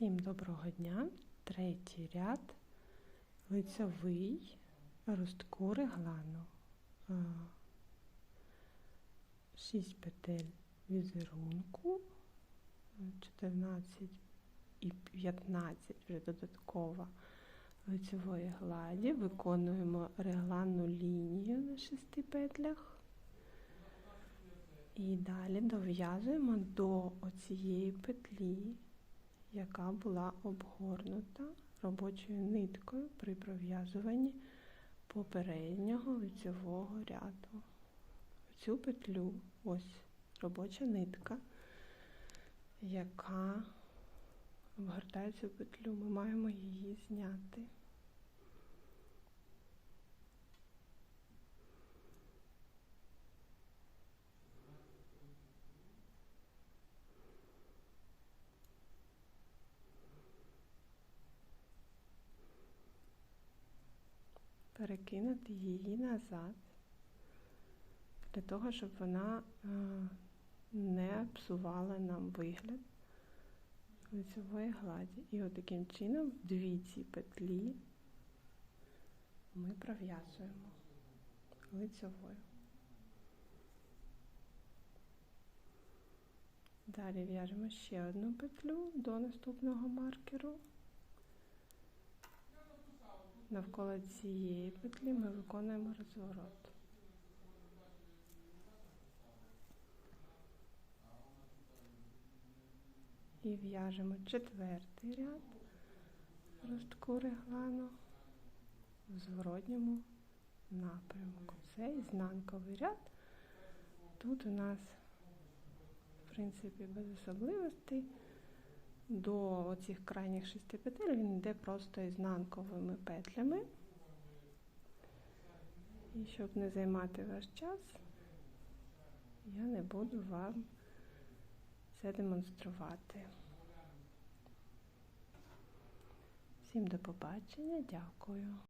Всім доброго дня. Третій ряд, лицьовий, ростку реглану. Шість петель візерунку, 14 і 15 вже додатково лицьової гладі. Виконуємо регланну лінію на шести петлях. І далі дов'язуємо до оцієї петлі, яка була обгорнута робочою ниткою при пров'язуванні попереднього лицевого ряду. Цю петлю ось робоча нитка, яка обгортає цю петлю, ми маємо її зняти. Перекинути її назад, для того, щоб вона не псувала нам вигляд лицевої гладі. І от таким чином дві ці петлі ми пров'язуємо лицевою. Далі в'яжемо ще одну петлю до наступного маркеру. Навколо цієї петлі ми виконуємо розворот. І в'яжемо четвертий ряд ростку реглану в зворотньому напрямку. Це ізнанковий ряд. Тут у нас, в принципі, без особливостей. До оцих крайніх шести петель він йде просто ізнанковими петлями. І щоб не займати ваш час, я не буду вам це демонструвати. Всім до побачення, дякую.